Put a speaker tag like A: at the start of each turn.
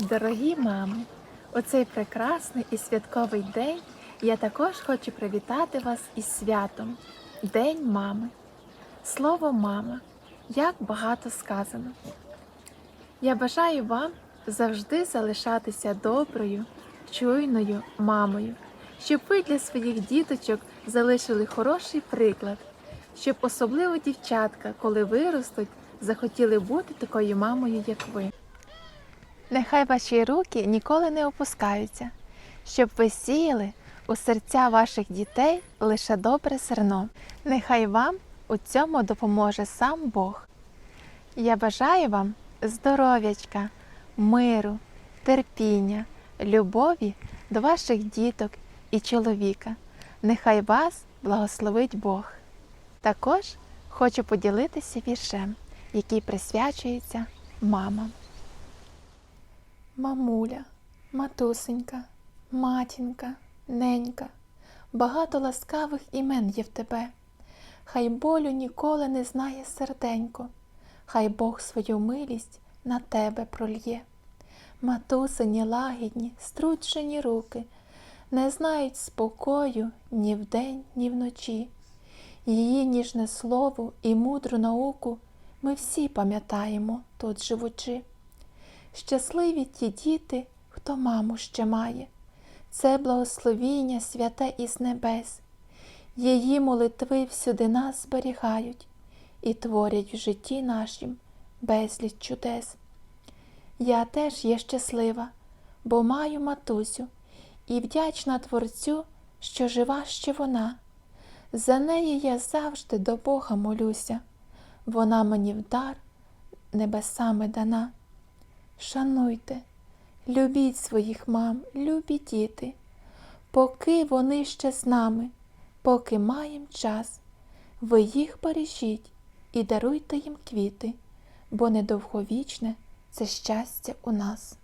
A: Дорогі мами, у цей прекрасний і святковий день я також хочу привітати вас із святом День мами. Слово мама, як багато сказано. Я бажаю вам завжди залишатися доброю, чуйною мамою, щоб ви для своїх діточок залишили хороший приклад, щоб особливо дівчатка, коли виростуть, захотіли бути такою мамою, як ви. Нехай ваші руки ніколи не опускаються, щоб ви сіяли у серця ваших дітей лише добре зерно. Нехай вам у цьому допоможе сам Бог. Я бажаю вам здоров'ячка, миру, терпіння, любові до ваших діток і чоловіка. Нехай вас благословить Бог. Також хочу поділитися віршем, який присвячується мамам. Мамуля, матусенька, матінка, ненька, багато ласкавих імен є в тебе. Хай болю ніколи не знає серденько, хай Бог свою милість на тебе прольє. Матусині лагідні, струджені руки, не знають спокою ні вдень, ні вночі. Її ніжне слово і мудру науку ми всі пам'ятаємо тут живучи. Щасливі ті діти, хто маму ще має, це благословіння святе із небес. Її молитви всюди нас зберігають і творять в житті нашім безліч чудес. Я теж є щаслива, бо маю матусю і вдячна Творцю, що жива ще вона. За неї я завжди до Бога молюся, вона мені в дар небесами дана. Шануйте, любіть своїх мам, любі діти, поки вони ще з нами, поки маєм час, ви їх бережіть і даруйте їм квіти, бо недовговічне це щастя у нас.